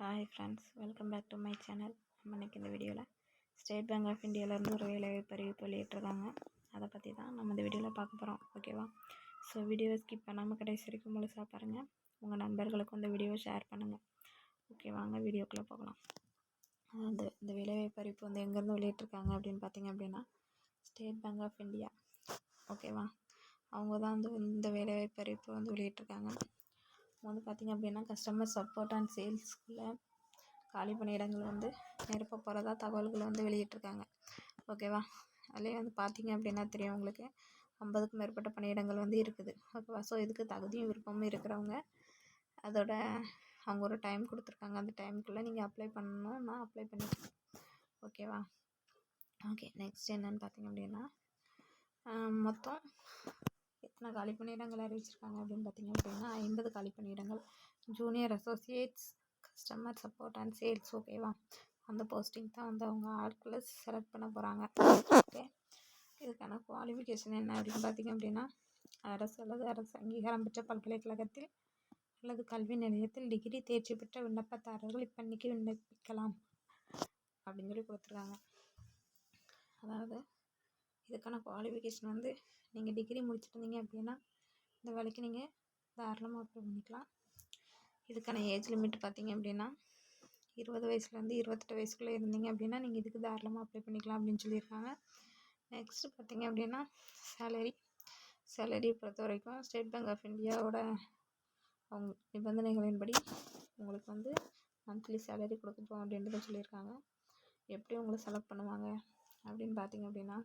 Hi friends welcome back to my channel நம்ம இன்றைக்கி இந்த வீடியோவில் ஸ்டேட் பேங்க் ஆஃப் இந்தியாவிலேருந்து ஒரு வேலைவாய்ப்பு அறிவிப்பு வெளியிட்டிருக்காங்க. அதை பற்றி தான் நம்ம இந்த வீடியோவில் பார்க்க போகிறோம் ஓகேவா ஸோ வீடியோவை ஸ்கிப் பண்ணாமல் கடைசி வரைக்கும் முழுசாக பாருங்கள் உங்கள் நண்பர்களுக்கும் இந்த வீடியோவை ஷேர் பண்ணுங்கள் ஓகே வாங்க வீடியோக்குள்ளே போகலாம். அந்த இந்த வேலைவாய்ப்பு அறிவிப்பு வந்து எங்கேருந்து வெளியிட்டிருக்காங்க அப்படின்னு பார்த்தீங்க அப்படின்னா ஸ்டேட் பேங்க் ஆஃப் இந்தியா ஓகேவா அவங்க தான் வந்து இந்த வேலைவாய்ப்பு அறிவிப்பு வந்து வெளியிட்டிருக்காங்க. வந்து பார்த்திங்க அப்படின்னா கஸ்டமர் சப்போர்ட் அண்ட் சேல்ஸ்க்குள்ளே காலி பணியிடங்கள் வந்து நிரப்ப போகிறதா தகவல்கள் வந்து வெளியிட்ருக்காங்க ஓகேவா அதுலேயே வந்து பார்த்திங்க அப்படின்னா தெரியும் உங்களுக்கு. ஐம்பதுக்கும் மேற்பட்ட பணியிடங்கள் வந்து இருக்குது. ஓகேவா ஸோ இதுக்கு தகுதியும் விருப்பமும் இருக்கிறவங்க அதோட அவங்க ஒரு டைம் கொடுத்துருக்காங்க. அந்த டைமுக்குள்ளே நீங்கள் அப்ளை பண்ணணும்னா அப்ளை பண்ணிக்கலாம் ஓகேவா ஓகே நெக்ஸ்ட் என்னென்னு பார்த்திங்க அப்படின்னா மொத்தம் எத்தனை காலி பணியிடங்கள் அறிவிச்சிருக்காங்க அப்படின்னு பார்த்தீங்க அப்படின்னா ஐம்பது காலி பணியிடங்கள். Junior associates customer support and sales ஓகேவா அந்த போஸ்டிங் தான் வந்து அவங்க ஆட்களை செலக்ட் பண்ண போகிறாங்க ஓகே இதுக்கான குவாலிஃபிகேஷன் என்ன அப்படின்னு பார்த்திங்க அப்படின்னா அரசு அல்லது அரசு அங்கீகாரம் பெற்ற பல்கலைக்கழகத்தில் அல்லது கல்வி நிலையத்தில் டிகிரி தேர்ச்சி பெற்ற விண்ணப்பதாரர்கள் இப்பன்னைக்கு விண்ணப்பிக்கலாம் அப்படின்னு சொல்லி கொடுத்துருக்காங்க. அதாவது இதுக்கான குவாலிஃபிகேஷன் வந்து நீங்கள் டிகிரி முடிச்சிருந்தீங்க அப்படின்னா இந்த வேலைக்கு நீங்கள் தாராளமாக அப்ளை பண்ணிக்கலாம். இதுக்கான ஏஜ் லிமிட் பார்த்தீங்க அப்படின்னா இருபது வயசுலேருந்து இருபத்தெட்டு வயசுக்குள்ளே இருந்தீங்க அப்படின்னா நீங்கள் இதுக்கு தாராளமாக அப்ளை பண்ணிக்கலாம் அப்படின்னு சொல்லியிருக்காங்க. நெக்ஸ்ட்டு பார்த்தீங்க அப்படின்னா சேலரி சேலரி பொறுத்த வரைக்கும் ஸ்டேட் பேங்க் ஆஃப் இந்தியாவோட அவங்க நிபந்தனைகளின்படி உங்களுக்கு வந்து மந்த்லி சேலரி கொடுக்க அப்படின்றத சொல்லியிருக்காங்க. எப்படி உங்களை செலக்ட் பண்ணுவாங்க அப்படின்னு பார்த்தீங்க அப்படின்னா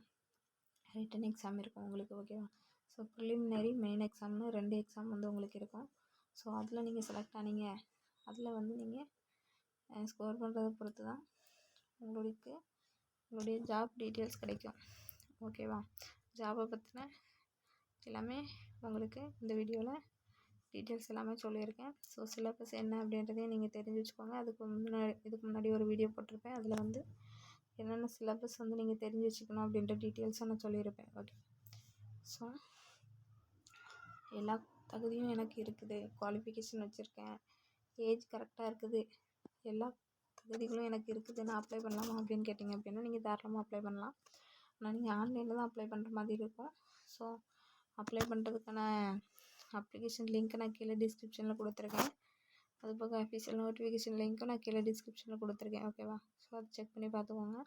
ரிட்டன் எக்ஸாம் இருக்கும் உங்களுக்கு ஓகேவா ஸோ ப்ரிலிமினரி மெயின் எக்ஸாம்னு ரெண்டு எக்ஸாம் வந்து உங்களுக்கு இருக்கும். ஸோ அதில் நீங்கள் செலக்ட் ஆனீங்க. அதில் வந்து நீங்கள் ஸ்கோர் பண்ணுறதை பொறுத்து தான் உங்களுக்கு உங்களுடைய ஜாப் டீட்டெயில்ஸ் கிடைக்கும். ஓகேவா ஜாபை பற்றின எல்லாமே உங்களுக்கு இந்த வீடியோவில் டீட்டெயில்ஸ் எல்லாமே சொல்லியிருக்கேன். ஸோ சிலபஸ் என்ன அப்படின்றதையும் நீங்கள் தெரிஞ்சு வச்சுக்கோங்க அதுக்கு முன்னாடி இதுக்கு முன்னாடி ஒரு வீடியோ போட்டிருப்பேன். அதில் வந்து என்னென்ன சிலபஸ் வந்து நீங்கள் தெரிஞ்சு வச்சுக்கணும் அப்படின்ற டீட்டெயில்ஸும் நான் சொல்லியிருப்பேன். ஓகே ஸோ எல்லா தகுதியும் எனக்கு இருக்குது. குவாலிஃபிகேஷன் வச்சுருக்கேன். ஏஜ் கரெக்டாக இருக்குது. எல்லா தகுதிகளும் எனக்கு இருக்குது. நான் அப்ளை பண்ணலாமா அப்படின்னு கேட்டிங்க அப்படின்னா நீங்கள் தாராளமாக அப்ளை பண்ணலாம். ஆனால் நீங்கள் ஆன்லைனில் தான் அப்ளை பண்ணுற மாதிரி இருக்கும். ஸோ அப்ளை பண்ணுறதுக்கான அப்ளிகேஷன் லிங்க்கை நான் கீழே டிஸ்கிரிப்ஷனில் கொடுத்துருக்கேன். அது போக அஃபீஷியல் நோட்டிஃபிகேஷன் லிங்க்கும் நான் கீழே டிஸ்கிரிப்ஷனில் கொடுத்துருக்கேன். ஓகேவா ஸோ அதை செக் பண்ணி பார்த்துக்கோங்க.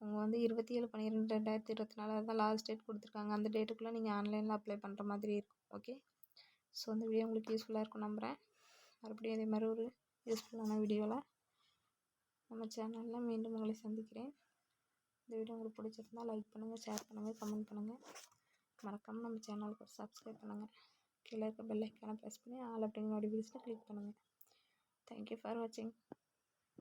அவங்க வந்து இருபத்தி ஏழு பன்னிரெண்டு ரெண்டாயிரத்தி இருபத்தி நாலு தான் லாஸ்ட் டேட் கொடுத்துருக்காங்க. அந்த டேட்டுக்குள்ளே நீங்கள் ஆன்லைனில் அப்ளை பண்ணுற மாதிரி இருக்கும். ஓகே ஸோ அந்த வீடியோ உங்களுக்கு யூஸ்ஃபுல்லாக இருக்கும் நம்புகிறேன் மறுபடியும் அதே மாதிரி ஒரு யூஸ்ஃபுல்லான வீடியோவில் நம்ம சேனலில் மீண்டும் உங்களை சந்திக்கிறேன். இந்த வீடியோ உங்களுக்கு பிடிச்சிருந்தால் லைக் பண்ணுங்கள் ஷேர் பண்ணுங்கள் கமெண்ட் பண்ணுங்கள் மறக்காமல் நம்ம சேனலுக்கு சப்ஸ்கிரைப் பண்ணுங்கள் கீழே இருக்க பெல் ஐக்கானை ப்ரெஸ் பண்ணி ஆல் அப்படிங்கிற நோட்டிஃபிகேஷனை கிளிக் பண்ணுங்கள் தேங்க்யூ ஃபார் வாட்சிங்